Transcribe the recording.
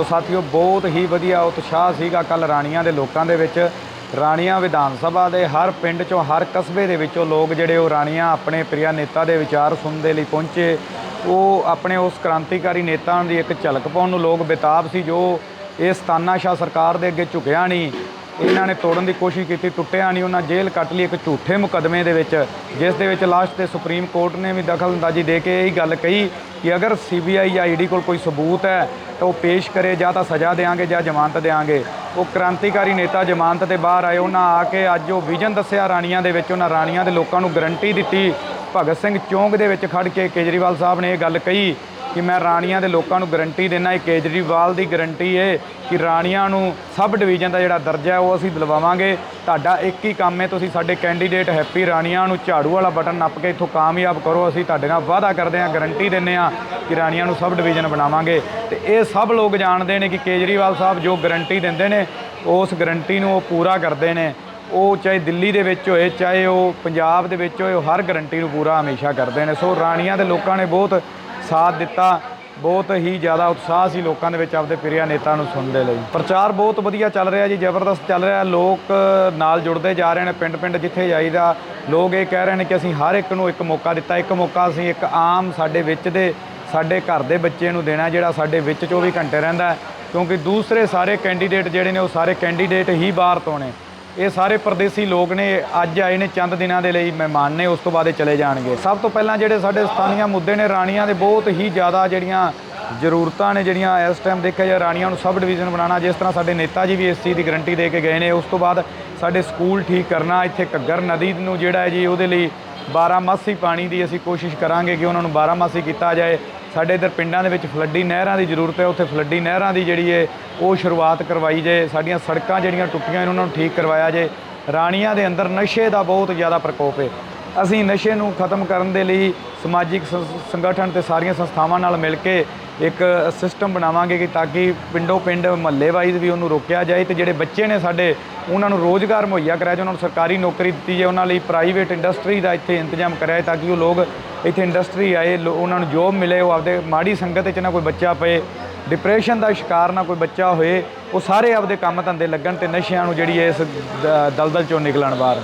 ਸੋ ਸਾਥੀਓ, ਬਹੁਤ ਹੀ ਵਧੀਆ ਉਤਸ਼ਾਹ ਸੀਗਾ ਕੱਲ ਰਾਣੀਆਂ ਦੇ ਲੋਕਾਂ ਦੇ ਵਿੱਚ। ਰਾਣੀਆਂ ਵਿਧਾਨ ਸਭਾ ਦੇ ਹਰ ਪਿੰਡ ਚੋਂ, ਹਰ ਕਸਬੇ ਦੇ ਵਿੱਚੋਂ ਲੋਕ ਜਿਹੜੇ ਉਹ ਰਾਣੀਆਂ ਆਪਣੇ ਪ੍ਰਿਆ ਨੇਤਾ ਦੇ ਵਿਚਾਰ ਸੁਣਨ ਦੇ ਲਈ ਪਹੁੰਚੇ। ਉਹ ਆਪਣੇ ਉਸ ਕ੍ਰਾਂਤੀਕਾਰੀ ਨੇਤਾ ਦੀ ਇੱਕ ਝਲਕ ਪਾਉਣ ਨੂੰ ਲੋਕ ਬੇਤਾਬ ਸੀ, ਜੋ ਇਸ ਤਾਨਾਸ਼ਾਹ ਸਰਕਾਰ ਦੇ ਅੱਗੇ ਝੁਕਿਆ ਨਹੀਂ। ਇਹਨਾਂ ਨੇ ਤੋੜਨ ਦੀ ਕੋਸ਼ਿਸ਼ ਕੀਤੀ, ਟੁੱਟਿਆ ਨਹੀਂ। ਉਹਨਾਂ ਜੇਲ੍ਹ ਕੱਟ ਲਈ ਇੱਕ ਝੂਠੇ ਮੁਕਦਮੇ ਦੇ ਵਿੱਚ, ਜਿਸ ਦੇ ਵਿੱਚ ਲਾਸਟ ਤੇ ਸੁਪਰੀਮ ਕੋਰਟ ਨੇ ਵੀ ਦਖਲਅੰਦਾਜ਼ੀ ਦੇ ਕੇ ਇਹ ਗੱਲ ਕਹੀ ਕਿ ਅਗਰ ਸੀਬੀਆਈ ਜਾਂ ਈਡੀ ਕੋਲ ਕੋਈ ਸਬੂਤ ਹੈ, ਤਾਂ ਉਹ ਪੇਸ਼ ਕਰੇ, ਜਾਂ ਤਾਂ ਸਜ਼ਾ ਦੇਾਂਗੇ, ਜਾਂ ਜ਼ਮਾਨਤ ਦੇਾਂਗੇ। ਉਹ ਕ੍ਰਾਂਤੀਕਾਰੀ ਨੇਤਾ ਜ਼ਮਾਨਤ ਤੇ ਬਾਹਰ ਆਏ। ਉਹਨਾਂ ਆ ਕੇ ਅੱਜ ਉਹ ਵਿਜ਼ਨ ਦੱਸਿਆ ਰਾਣੀਆਂ ਦੇ ਵਿੱਚ। ਉਹਨਾਂ ਰਾਣੀਆਂ ਦੇ ਲੋਕਾਂ ਨੂੰ ਗਰੰਟੀ ਦਿੱਤੀ। ਭਗਤ ਸਿੰਘ ਚੌਂਕ ਦੇ ਵਿੱਚ ਖੜ ਕੇ ਕੇਜਰੀਵਾਲ ਸਾਹਿਬ ਨੇ ਇਹ ਗੱਲ ਕਹੀ ਕਿ ਮੈਂ ਰਾਣੀਆਂ ਦੇ ਲੋਕਾਂ ਨੂੰ ਗਰੰਟੀ ਦੇਣਾ ਇਹ ਕੇਜਰੀਵਾਲ ਦੀ ਗਰੰਟੀ ਹੈ ਕਿ ਰਾਣੀਆਂ ਨੂੰ ਸਬ ਡਿਵੀਜ਼ਨ ਦਾ ਜਿਹੜਾ ਦਰਜਾ ਹੈ ਉਹ ਅਸੀਂ ਦਿਲਵਾਵਾਂਗੇ। ਤੁਹਾਡਾ ਇੱਕ ਹੀ ਕੰਮ ਹੈ ਤੁਸੀਂ ਸਾਡੇ ਕੈਂਡੀਡੇਟ ਹੈਪੀ ਰਾਣੀਆਂ ਨੂੰ ਝਾੜੂ ਵਾਲਾ ਬਟਨ ਨੱਪ ਕੇ ਇੱਥੋਂ ਕਾਮਯਾਬ ਕਰੋ। ਅਸੀਂ ਤੁਹਾਡੇ ਨਾਲ ਵਾਅਦਾ ਕਰਦੇ ਹਾਂ, ਗਰੰਟੀ ਦਿੰਦੇ ਹਾਂ ਕਿ ਰਾਣੀਆਂ ਨੂੰ ਸਬ ਡਿਵੀਜ਼ਨ ਬਣਾਵਾਂਗੇ। ਤੇ ਇਹ ਸਭ ਲੋਕ ਜਾਣਦੇ ਨੇ ਕਿ ਕੇਜਰੀਵਾਲ ਸਾਹਿਬ ਜੋ ਗਰੰਟੀ ਦਿੰਦੇ ਨੇ, ਉਸ ਗਰੰਟੀ ਨੂੰ ਉਹ ਪੂਰਾ ਕਰਦੇ ਨੇ। ਉਹ ਚਾਹੇ ਦਿੱਲੀ ਦੇ ਵਿੱਚ ਹੋਏ, ਚਾਹੇ ਉਹ ਪੰਜਾਬ ਦੇ ਵਿੱਚ ਹੋਏ, ਉਹ ਹਰ ਗਰੰਟੀ ਨੂੰ ਪੂਰਾ ਹਮੇਸ਼ਾ ਕਰਦੇ ਨੇ। ਸੋ ਰਾਣੀਆਂ ਦੇ ਲੋਕਾਂ ਨੇ ਬਹੁਤ ਸਾਥ ਦਿੱਤਾ। ਬਹੁਤ ਹੀ ਜ਼ਿਆਦਾ ਉਤਸ਼ਾਹ ਸੀ ਲੋਕਾਂ ਦੇ ਵਿੱਚ ਆਪਦੇ ਪ੍ਰਿਆ ਨੇਤਾ ਨੂੰ ਸੁਣਨ ਦੇ ਲਈ। ਪ੍ਰਚਾਰ ਬਹੁਤ ਵਧੀਆ ਚੱਲ ਰਿਹਾ ਜੀ, ਜ਼ਬਰਦਸਤ ਚੱਲ ਰਿਹਾ। ਲੋਕ ਨਾਲ ਜੁੜਦੇ ਜਾ ਰਹੇ ਨੇ ਪਿੰਡ ਪਿੰਡ ਜਿੱਥੇ ਜਾਈਦਾ। ਲੋਕ ਇਹ ਕਹਿ ਰਹੇ ਨੇ ਕਿ ਅਸੀਂ ਹਰ ਇੱਕ ਨੂੰ ਇੱਕ ਮੌਕਾ ਦਿੱਤਾ। ਇੱਕ ਮੌਕਾ ਅਸੀਂ ਇੱਕ ਆਮ ਸਾਡੇ ਵਿੱਚ ਦੇ, ਸਾਡੇ ਘਰ ਦੇ ਬੱਚੇ ਨੂੰ ਦੇਣਾ, ਜਿਹੜਾ ਸਾਡੇ ਵਿੱਚ 24 ਘੰਟੇ ਰਹਿੰਦਾ ਕਿਉਂਕਿ ਦੂਸਰੇ ਸਾਰੇ ਕੈਂਡੀਡੇਟ ਜਿਹੜੇ ਨੇ, ਉਹ ਸਾਰੇ ਕੈਂਡੀਡੇਟ ਹੀ ਬਾਹਰ ਤੋਂ ਨੇ। ਇਹ ਸਾਰੇ ਪਰਦੇਸੀ ਲੋਕ ਨੇ, ਅੱਜ ਆਏ ਨੇ ਚੰਦ ਦਿਨਾਂ ਦੇ ਲਈ ਮਹਿਮਾਨ ਨੇ, ਉਸ ਤੋਂ ਬਾਅਦ ਇਹ ਚਲੇ ਜਾਣਗੇ। ਸਭ ਤੋਂ ਪਹਿਲਾਂ ਜਿਹੜੇ ਸਾਡੇ ਸਥਾਨੀਆਂ ਮੁੱਦੇ ਨੇ, ਰਾਣੀਆਂ ਦੇ ਬਹੁਤ ਹੀ ਜ਼ਿਆਦਾ ਜਿਹੜੀਆਂ ਜ਼ਰੂਰਤਾਂ ਨੇ, ਜਿਹੜੀਆਂ ਇਸ ਟਾਈਮ ਦੇਖਿਆ ਜਾ ਰਾਣੀਆਂ ਨੂੰ ਸਬ ਡਿਵੀਜ਼ਨ ਬਣਾਉਣਾ, ਜਿਸ ਤਰ੍ਹਾਂ ਸਾਡੇ ਨੇਤਾ ਜੀ ਵੀ ਇਸ ਚੀਜ਼ ਦੀ ਗਰੰਟੀ ਦੇ ਕੇ ਗਏ ਨੇ, ਉਸ ਤੋਂ ਬਾਅਦ ਸਾਡੇ ਸਕੂਲ ਠੀਕ ਕਰਨਾ, ਇੱਥੇ ਘੱਗਰ ਨਦੀ ਨੂੰ ਜਿਹੜਾ ਹੈ ਜੀ, ਉਹਦੇ ਲਈ 12 ਮਾਸੀ ਪਾਣੀ ਦੀ ਅਸੀਂ ਕੋਸ਼ਿਸ਼ ਕਰਾਂਗੇ ਕਿ ਉਹਨਾਂ ਨੂੰ 12 ਮਾਸੀ ਕੀਤਾ ਜਾਏ। ਸਾਡੇ ਇਧਰ ਪਿੰਡਾਂ ਦੇ ਵਿੱਚ ਫਲੱਡੀ ਨਹਿਰਾਂ ਦੀ ਜ਼ਰੂਰਤ ਹੈ। ਉੱਥੇ ਫਲੱਡੀ ਨਹਿਰਾਂ ਦੀ ਜਿਹੜੀ ਹੈ ਉਹ ਸ਼ੁਰੂਆਤ ਕਰਵਾਈ ਜੇ, ਸਾਡੀਆਂ ਸੜਕਾਂ ਜਿਹੜੀਆਂ ਟੁੱਟੀਆਂ ਨੇ, ਉਹਨਾਂ ਨੂੰ ਠੀਕ ਕਰਵਾਇਆ ਜਾਏ ਰਾਣੀਆਂ ਦੇ ਅੰਦਰ ਨਸ਼ੇ ਦਾ ਬਹੁਤ ਜ਼ਿਆਦਾ ਪ੍ਰਕੋਪ ਹੈ। ਅਸੀਂ ਨਸ਼ੇ ਨੂੰ ਖਤਮ ਕਰਨ ਦੇ ਲਈ ਸਮਾਜਿਕ ਸੰਸ- ਸੰਗਠਨ ਤੇ ਸਾਰੀਆਂ ਸੰਸਥਾਵਾਂ ਨਾਲ ਮਿਲ ਕੇ ਇੱਕ ਸਿਸਟਮ ਬਣਾਵਾਂਗੇ ਕਿ ਤਾਂ ਕਿ ਪਿੰਡੋ ਪਿੰਡ ਮਹੱਲੇ ਵਾਈਜ਼ ਵੀ ਉਹਨੂੰ ਰੋਕਿਆ ਜਾਏ ਤੇ ਜਿਹੜੇ ਬੱਚੇ ਨੇ ਸਾਡੇ, ਉਹਨਾਂ ਨੂੰ ਰੋਜ਼ਗਾਰ ਮੁਹੱਈਆ ਕਰਾਇਆ ਜਾਏ, ਉਹਨਾਂ ਨੂੰ ਸਰਕਾਰੀ ਨੌਕਰੀ ਦਿੱਤੀ ਜਾਏ, ਉਹਨਾਂ ਲਈ ਪ੍ਰਾਈਵੇਟ ਇੰਡਸਟਰੀ ਦਾ ਇੱਥੇ ਇੰਤਜ਼ਾਮ ਕਰਿਆ ਤਾਂ ਕਿ ਉਹ ਲੋਕ ਇੱਥੇ ਇੰਡਸਟਰੀ ਆਏ, ਲੋ- ਉਹਨਾਂ ਨੂੰ ਜੋਬ ਮਿਲੇ, ਉਹ ਆਪਦੇ ਮਾੜੀ ਸੰਗਤ ਵਿੱਚ ਨਾ ਕੋਈ ਬੱਚਾ ਪਏ ਡਿਪਰੈਸ਼ਨ ਦਾ ਸ਼ਿਕਾਰ ਨਾ ਕੋਈ ਬੱਚਾ ਹੋਏ, ਉਹ ਸਾਰੇ ਆਪਦੇ ਕੰਮ ਧੰਦੇ ਲੱਗਣ ਤੇ ਨਸ਼ਿਆਂ ਨੂੰ ਜਿਹੜੀ ਇਸ ਦ- ਦਲਦਲ ਚੋਂ ਨਿਕਲਣ ਬਾਹਰ।